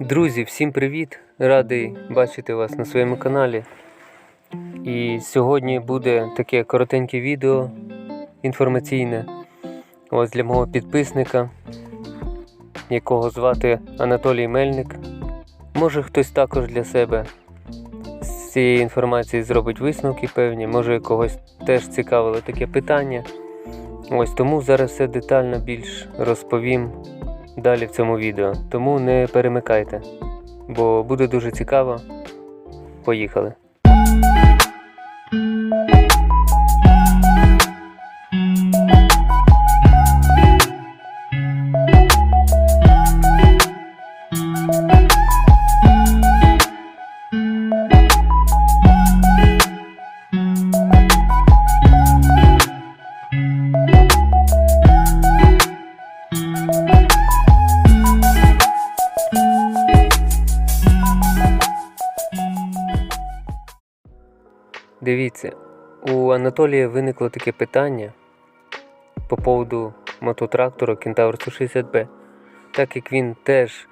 Друзі, всім привіт! Радий бачити вас на своєму каналі. І сьогодні буде таке коротеньке відео інформаційне. Ось для мого підписника, якого звати Анатолій Мельник. Може хтось також для себе з цієї інформації зробить висновки певні, може когось теж цікавило таке питання. Ось тому зараз все детально більш розповім далі в цьому відео. Тому не перемикайте, бо буде дуже цікаво. Поїхали. Дивіться, у Анатолія виникло таке питання по поводу мототрактора Кентавр 160B. Так як він теж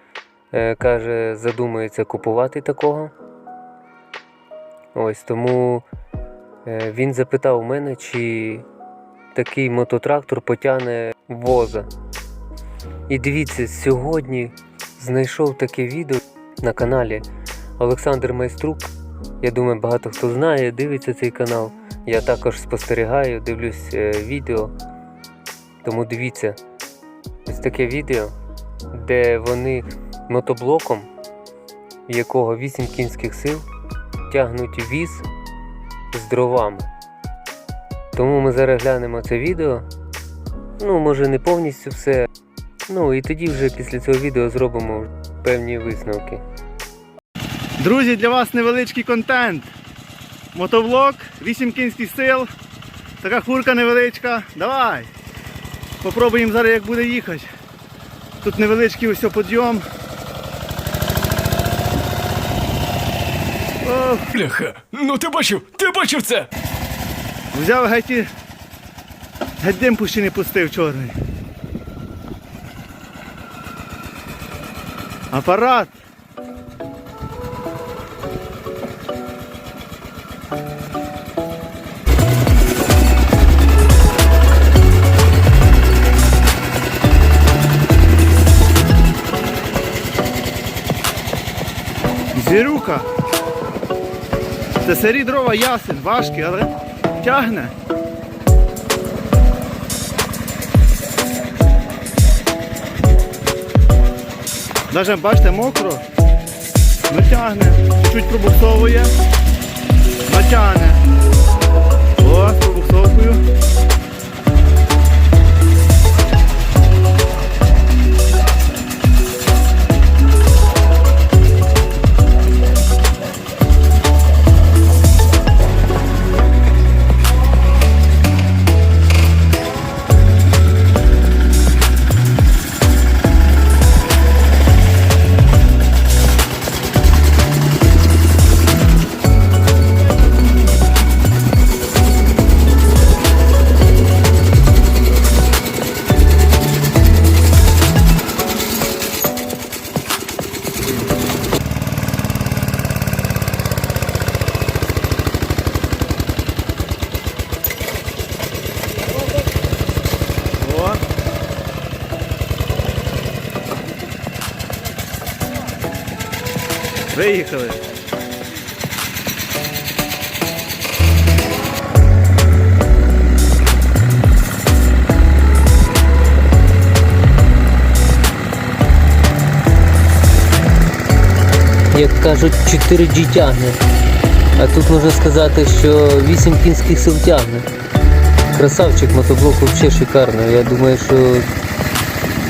е, каже, задумується купувати такого. Ось тому е, він запитав у мене, чи такий мототрактор потягне воза. І дивіться, сьогодні знайшов таке відео на каналі Олександр Майструк. Я думаю, багато хто знає, дивиться цей канал. Я також спостерігаю, дивлюсь е, відео. Тому дивіться, ось таке відео, де вони мотоблоком, якого 8 кінських сил, тягнуть віз з дровами. Тому ми зараз глянемо це відео. Ну, може не повністю все. Ну і тоді вже після цього відео зробимо певні висновки. Друзі, для вас невеличкий контент. Моtovlog, 8 кінських сил, така фурка невеличка. Давай! Попробуємо зараз як буде їхати. Тут невеличкий ось підйом. Ох, Бляха, ну ти бачив, ти бачив це? взяв геть, і- геть дим пущі не пустив чорний. Апарат. Зірюка. Це сирі дрова ясен, важкі, але тягне. Навіть бачите, мокро, но тягне, чуть пробуксовує, но тягне. О, Виїхали. як кажуть, 4G тягне. А тут можна сказати, що 8 кінських сил тягне. Красавчик мотоблок взагалі шикарно. Я думаю, що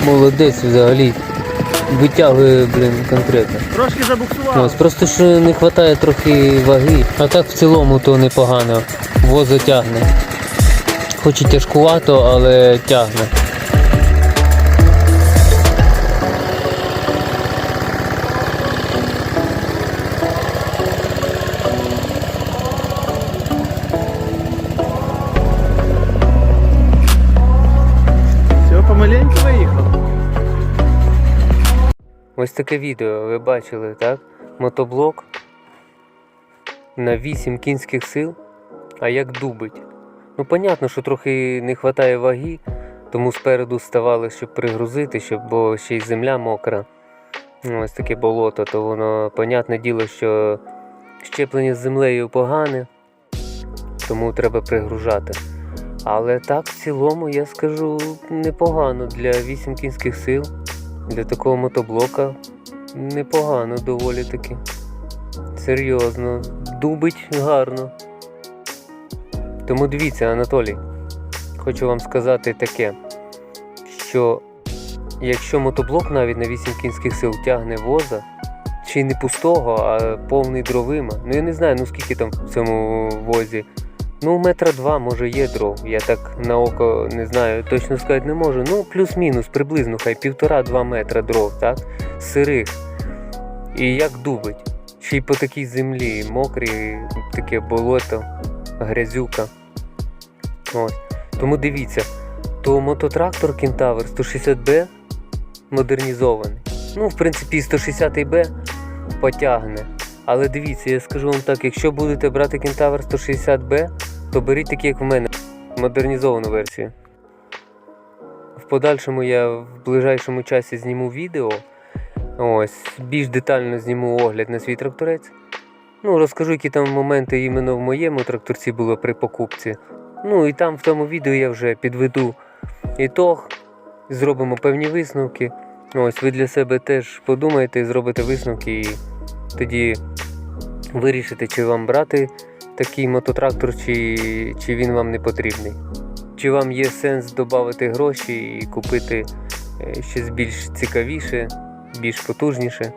молодець взагалі витягує, блін, конкретно. Трошки забуксував. Ось, просто що не вистачає трохи ваги. А так в цілому то непогано. Возо тягне. Хоч і тяжкувато, але тягне. Ось таке відео ви бачили, так? Мотоблок на 8 кінських сил, а як дубить. Ну, понятно, що трохи не вистачає ваги, тому спереду ставали, щоб пригрузити, щоб, бо ще й земля мокра. Ну, Ось таке болото, то воно, понятне діло, що щеплення з землею погане, тому треба пригружати. Але так, в цілому, я скажу, непогано для 8 кінських сил, для такого мотоблока непогано доволі таки. Серйозно, дубить гарно. Тому дивіться, Анатолій, хочу вам сказати таке, що якщо мотоблок навіть на 8 кінських сил тягне воза, чи не пустого, а повний дровима, ну я не знаю, ну скільки там в цьому возі. Ну, метра два, може, є дров. Я так на око не знаю, точно сказати не можу. Ну, плюс-мінус, приблизно, хай півтора-два метра дров, так? Сирих. І як дубить. Ще й по такій землі, мокрій, таке болото, грязюка. Ось. Тому дивіться, то мототрактор Кентавр 160B модернізований. Ну, в принципі, 160Б потягне. Але дивіться, я скажу вам так, якщо будете брати Кентавр 160B, то беріть такий, як в мене, модернізовану версію. В подальшому я в ближайшому часі зніму відео. Ось, більш детально зніму огляд на свій тракторець. Ну, розкажу, які там моменти іменно в моєму тракторці було при покупці. Ну і там в тому відео я вже підведу ітог, зробимо певні висновки. Ось ви для себе теж подумайте, зробите висновки і тоді вирішите, чи вам брати такий мототрактор, чи, чи він вам не потрібний. Чи вам є сенс додати гроші і купити е, щось більш цікавіше, більш потужніше.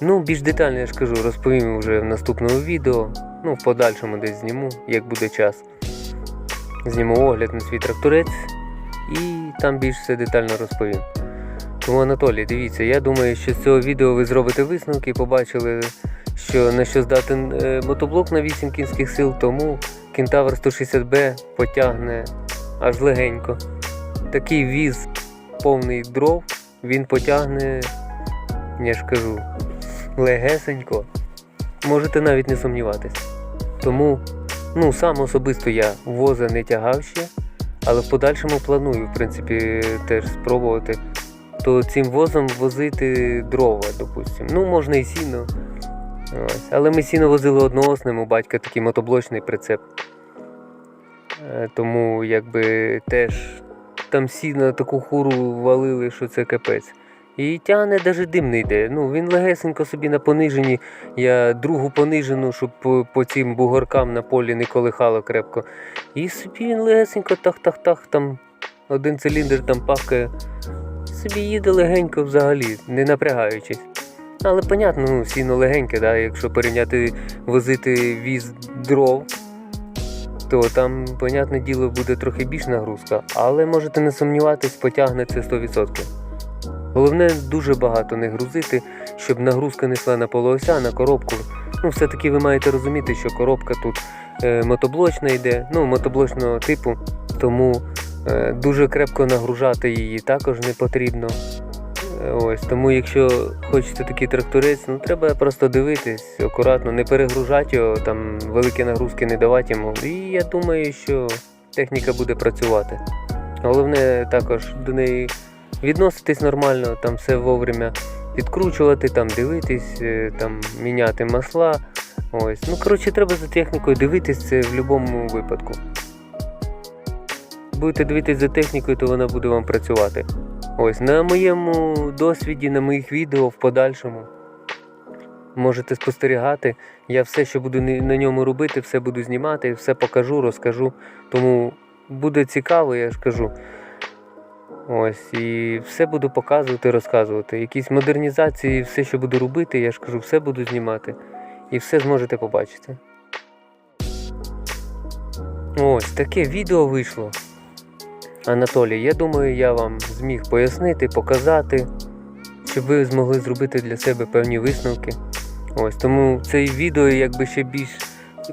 Ну, більш детально я ж кажу, розповім вже в наступному відео. Ну, в подальшому десь зніму, як буде час. Зніму огляд на свій тракторець і там більш все детально розповім. Тому, Анатолій, дивіться, я думаю, що з цього відео ви зробите висновки, побачили, що на що здатен е, мотоблок на 8 кінських сил, тому Кентавр 160B потягне аж легенько. Такий віз повний дров, він потягне, я ж кажу, легесенько. Можете навіть не сумніватись. Тому, ну, сам особисто я воза не тягав ще, але в подальшому планую, в принципі, теж спробувати. То цим возом возити дрова, допустимо. Ну, можна і сіно. Ось. Але ми сіно возили одноосним, у батька такий мотоблочний прицеп. Е, Тому якби теж там сіно таку хуру валили, що це капець. І тягне навіть дим не йде. Ну, він легесенько собі на пониженні. Я другу понижену, щоб по, по цим бугоркам на полі не колихало крепко. І собі він легесенько тах-тах-тах, там один циліндр там пахкає. Собі їде легенько взагалі, не напрягаючись. Але понятно, ну, сіно легеньке, да? якщо порівняти возити віз дров, то там, понятне діло, буде трохи більш нагрузка, але можете не сумніватись, потягне це 100%. Головне дуже багато не грузити, щоб нагрузка несла на полуося, на коробку. Ну, все-таки ви маєте розуміти, що коробка тут е, мотоблочна йде, ну, мотоблочного типу, тому дуже крепко нагружати її також не потрібно. Е, Ось, тому якщо хочете такий тракторець, ну треба просто дивитись акуратно, не перегружати його, там великі нагрузки не давати йому. І я думаю, що техніка буде працювати. Головне також до неї відноситись нормально, там все вовремя підкручувати, там дивитись, е, там міняти масла. Ось. Ну, коротше, треба за технікою дивитись це в будь-якому випадку. Будете дивитись за технікою, то вона буде вам працювати. Ось на моєму досвіді, на моїх відео в подальшому. Можете спостерігати. Я все, що буду на ньому робити, все буду знімати, все покажу, розкажу. Тому буде цікаво, я ж кажу. Ось, і все буду показувати, розказувати. Якісь модернізації, все, що буду робити, я ж кажу, все буду знімати. І все зможете побачити. Ось таке відео вийшло. Анатолій, я думаю, я вам зміг пояснити, показати, щоб ви змогли зробити для себе певні висновки. Ось тому це відео якби ще більш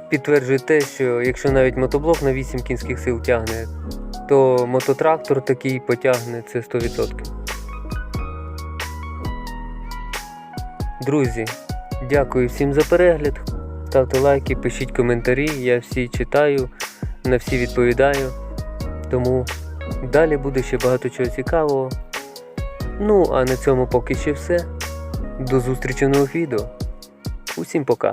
підтверджує те, що якщо навіть мотоблок на 8 кінських сил тягне, то мототрактор такий потягне це 100%. Друзі, дякую всім за перегляд. Ставте лайки, пишіть коментарі, я всі читаю, на всі відповідаю. Тому далі буде ще багато чого цікавого. Ну, а на цьому поки ще все. До зустрічі в нових відео. Усім пока.